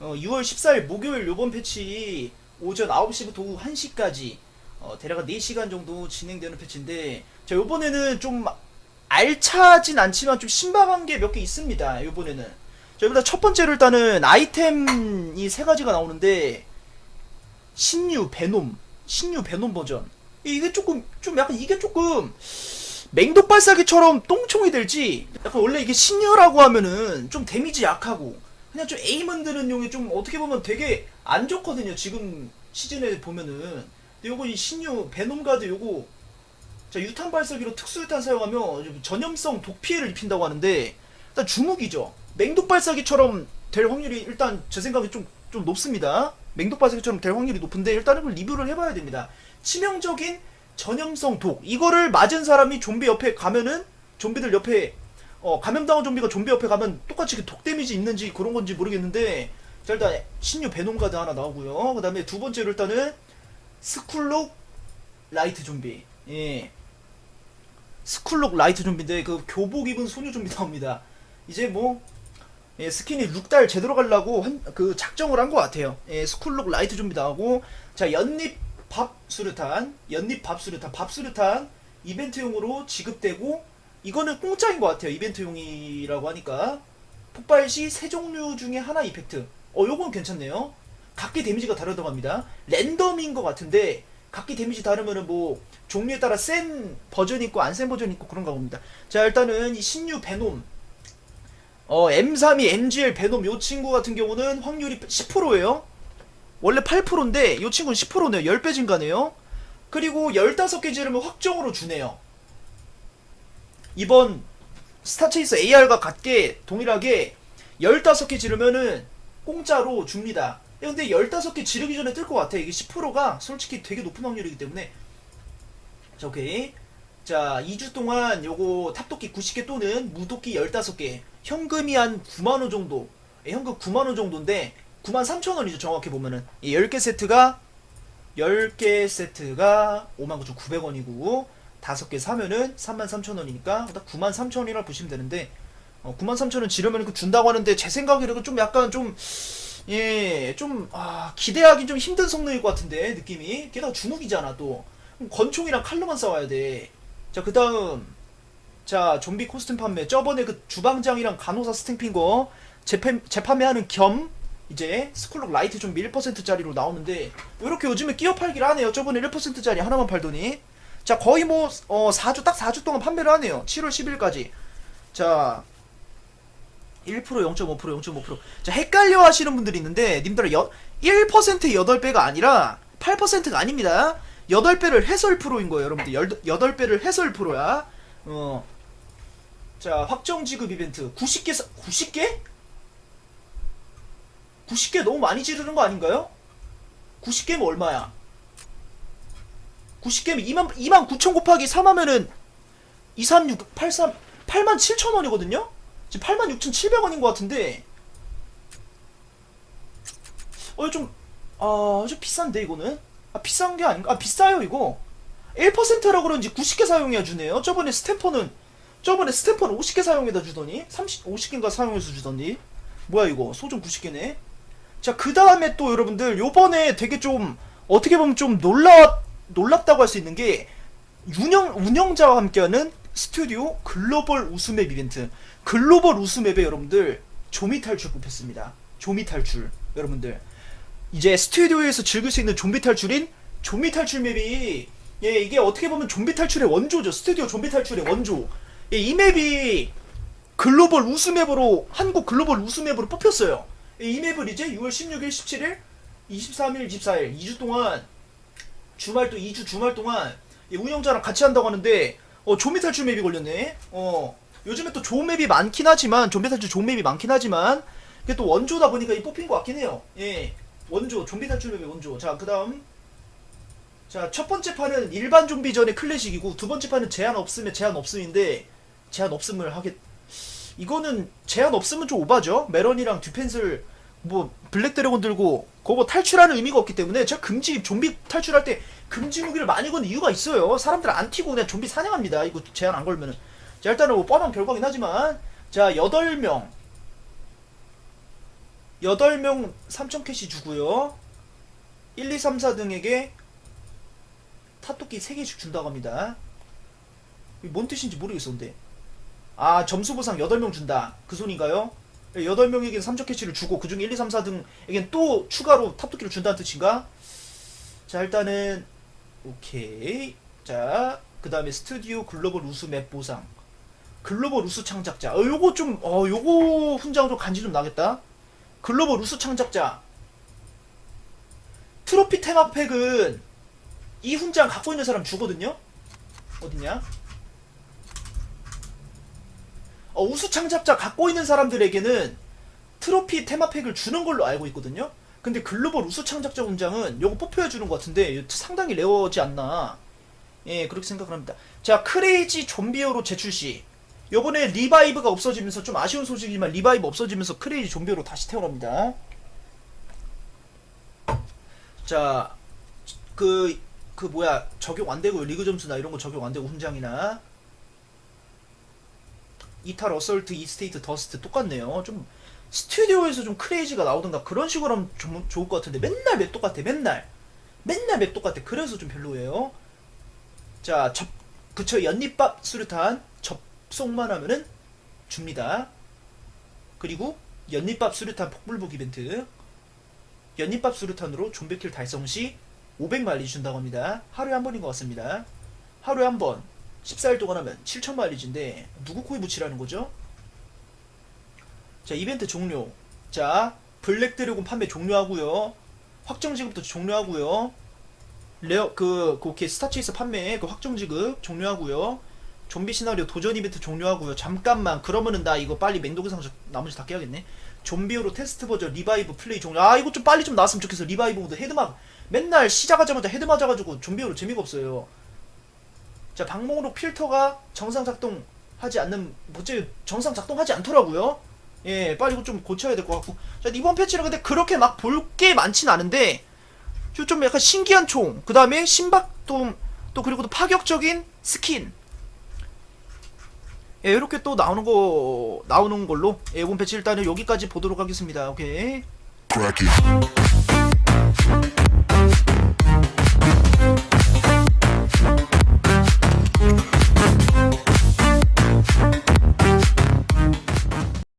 어, 6월 14일 목요일 요번 패치 오전 9시부터 오후 1시까지 어, 대략 4시간 정도 진행되는 패치인데 자 요번에는 좀 알차진 않지만 좀 신박한 게 몇 개 있습니다 요번에는. 자 일단 첫 번째로 일단은 아이템이 세 가지가 나오는데 신유 베놈 신유 베놈 버전. 이게 조금 좀 약간 이게 조금 맹독 발사기처럼 똥총이 될지 약간 원래 이게 신유라고 하면은 좀 데미지 약하고 그냥 좀 에임 흔드는 용이 좀 어떻게 보면 되게 안 좋거든요. 지금 시즌에 보면은. 근데 요거 이 신유 베놈 가드 요거 자 유탄 발사기로 특수 유탄 사용하면 전염성 독 피해를 입힌다고 하는데 일단 주목이죠. 맹독 발사기처럼 될 확률이 일단 제 생각에 좀, 좀 높습니다. 맹독 발사기처럼 될 확률이 높은데 일단은 그걸 리뷰를 해봐야 됩니다. 치명적인 전염성 독. 이거를 맞은 사람이 좀비 옆에 가면은 좀비들 옆에 어, 감염당한 좀비가 좀비 옆에 가면 똑같이 그독 데미지 있는지 그런 건지 모르겠는데 자 일단 신유 베놈 가드 하나 나오고요. 그 다음에 두 번째로 일단은 스쿨록 라이트 좀비. 예. 스쿨록 라이트 좀비인데 그 교복 입은 소녀 좀비 나옵니다. 이제 뭐 예, 스킨이 6달 제대로 가려고 한, 그 작정을 한 것 같아요. 예, 스쿨록 라이트 좀비 나오고 자 연잎 밥 수류탄, 연잎 밥 수류탄, 밥 수류탄 이벤트용으로 지급되고 이거는 공짜인 것 같아요. 이벤트용이라고 하니까 폭발 시 세 종류 중에 하나 이펙트. 어, 요건 괜찮네요. 각기 데미지가 다르다고 합니다. 랜덤인 것 같은데 각기 데미지 다르면은 뭐 종류에 따라 센 버전 있고 안 센 버전 있고 그런가 봅니다. 자 일단은 이 신유 베놈 어, M32 MGL 베놈 요 친구 같은 경우는 확률이 10%예요. 원래 8%인데 요 친구는 10%네요. 10배 증가네요. 그리고 15개 지르면 확정으로 주네요. 이번 스타체이스 AR과 같게 동일하게 15개 지르면은 공짜로 줍니다. 야, 근데 15개 지르기 전에 뜰 것 같아. 이게 10%가 솔직히 되게 높은 확률이기 때문에. 자, 오케이. 자, 2주 동안 요거 탑도끼 90개 또는 무도끼 15개. 현금이 한 9만원 정도. 예, 현금 9만원 정도인데, 9만 3천원이죠, 정확히 보면은. 이 10개 세트가, 10개 세트가 59,900원이고, 5개 사면은 33,000원이니까, 9만 3천원이라 보시면 되는데, 어, 9만 3천원 지르면 그 준다고 하는데, 제 생각에는 좀 약간 좀, 예, 좀, 아, 기대하기 좀 힘든 성능일 것 같은데, 느낌이. 게다가 주먹이잖아, 또. 권총이랑 칼로만 싸워야 돼. 자, 그 다음. 자, 좀비 코스튬 판매. 저번에 그 주방장이랑 간호사 스탬핑 거 재판, 재판매하는 겸, 이제 스쿨록 라이트 좀비 1%짜리로 나오는데, 이렇게 요즘에 끼어 팔기를 하네요. 저번에 1%짜리 하나만 팔더니. 자, 거의 뭐, 어, 4주, 딱 4주 동안 판매를 하네요. 7월 10일까지. 자, 1% 0.5% 0.5%자 헷갈려 하시는 분들이 있는데 님들 여, 1%의 8배가 아니라 8%가 아닙니다 8배를 해서 1%인 거예요 여러분들 8배를 해서 1%야 어. 자 확정 지급 이벤트 90개 90개? 90개 너무 많이 지르는 거 아닌가요? 90개면 얼마야? 90개면 2만 2만 9천 곱하기 3 하면은 236 83 8만 7천 원이거든요? 지금 86,700원인 것 같은데 어 좀 아, 좀 비싼데 이거는? 아 비싼 게 아닌가? 아 비싸요 이거 1%라 그런지 90개 사용해 주네요 저번에 스탬퍼는 저번에 스탬퍼는 50개 사용해다 주더니 30, 50개인가 사용해서 주더니 뭐야 이거 소좀 90개네 자 그 다음에 또 여러분들 요번에 되게 좀 어떻게 보면 좀 놀라 놀랍다고 할 수 있는 게 운영 운영자와 함께하는 스튜디오 글로벌 우수맵 이벤트. 글로벌 우수맵에 여러분들 조미 탈출 뽑혔습니다. 조미 탈출 여러분들. 이제 스튜디오에서 즐길 수 있는 좀비 탈출인 좀비 탈출 맵이 예 이게 어떻게 보면 좀비 탈출의 원조죠. 스튜디오 좀비 탈출의 원조. 예, 이 맵이 글로벌 우수맵으로 한국 글로벌 우수맵으로 뽑혔어요. 예, 이 맵을 이제 6월 16일 17일 23일 24일 2주 동안 주말 또 2주 주말 동안 예, 운영자랑 같이 한다고 하는데 어 좀비 탈출 맵이 걸렸네. 어 요즘에 또 좋은 맵이 많긴 하지만 좀비 탈출 좋은 맵이 많긴 하지만 이게 또 원조다 보니까 이 뽑힌 것 같긴 해요. 예 원조 좀비 탈출 맵의 원조. 자 그다음. 자 첫 번째 판은 일반 좀비 전의 클래식이고 두 번째 판은 제한 없음에 제한 없음인데 제한 없음을 하겠 이거는 제한 없으면 좀 오바죠? 메런이랑 듀펜슬 뭐 블랙 드래곤 들고 그거 뭐 탈출하는 의미가 없기 때문에 제가 금지 좀비 탈출할 때 금지 무기를 많이 거는 이유가 있어요 사람들 안 튀고 그냥 좀비 사냥합니다 이거 제한 안 걸면은 자 일단은 뭐 뻔한 결과긴 하지만 자 8명 8명 3천 캐시 주고요. 1, 2, 3, 4 등에게 타토끼 3개씩 준다고 합니다. 뭔 뜻인지 모르겠었는데. 아, 점수 보상 8명 준다. 그 손인가요? 8명에게 3천 캐시를 주고 그중에 1, 2, 3, 4 등에겐 또 추가로 탑토끼를 준다는 뜻인가? 자, 일단은 오케이. 자, 그 다음에 스튜디오 글로벌 우수 맵 보상. 글로벌 우수 창작자. 어, 요거 좀, 어, 요거 훈장 좀 간지 좀 나겠다. 글로벌 우수 창작자. 트로피 테마팩은 이 훈장 갖고 있는 사람 주거든요? 어딨냐? 어, 우수 창작자 갖고 있는 사람들에게는 트로피 테마팩을 주는 걸로 알고 있거든요? 근데 글로벌 우수 창작자 훈장은 요거 뽑혀야 주는 것 같은데 상당히 레어지 않나. 예, 그렇게 생각을 합니다. 자, 크레이지 좀비어로 재출시. 요번에 리바이브가 없어지면서 좀 아쉬운 소식이지만 리바이브 없어지면서 크레이지 좀비어로 다시 태어납니다. 자, 그, 그 뭐야, 적용 안 되고 리그 점수나 이런 거 적용 안 되고 훈장이나. 이탈 어설트 이스테이트 더스트 똑같네요. 좀 스튜디오에서 좀 크레이지가 나오던가 그런 식으로 하면 좀 좋을 것 같은데 맨날 맵 똑같아 맨날. 맨날 맵 똑같아. 그래서 좀 별로예요. 자 접, 그쵸 연잎밥 수류탄 접속만 하면은 줍니다. 그리고 연잎밥 수류탄 폭불복 이벤트. 연잎밥 수류탄으로 좀비킬 달성 시 500마일리 준다고 합니다. 하루에 한 번인 것 같습니다. 하루에 한번 14일 동안 하면 7,000마일리지인데 누구 코에 붙이라는 거죠? 자 이벤트 종료. 자 블랙 드래곤 판매 종료하고요. 확정 지급도 종료하고요. 레어 그 그렇게 스타체이스 판매 그 확정 지급 종료하고요. 좀비 시나리오 도전 이벤트 종료하고요. 잠깐만 그러면은 나 이거 빨리 맹독의 상자 나머지 다 깨야겠네. 좀비오로 테스트 버전 리바이브 플레이 종료. 아 이거 좀 빨리 좀 나왔으면 좋겠어 리바이브 모드 헤드 막. 맨날 시작하자마자 헤드 맞아가지고 좀비오로 재미가 없어요 자 방목록 필터가 정상 작동하지 않는 뭐지 정상 작동하지 않더라고요. 예, 빨리 좀 고쳐야 될 것 같고. 자 이번 패치는 근데 그렇게 막 볼 게 많진 않은데 좀 약간 신기한 총, 그 다음에 신박돔 또 그리고 또 파격적인 스킨. 예, 이렇게 또 나오는 거 나오는 걸로 예, 이번 패치 일단은 여기까지 보도록 하겠습니다. 오케이. 브라키.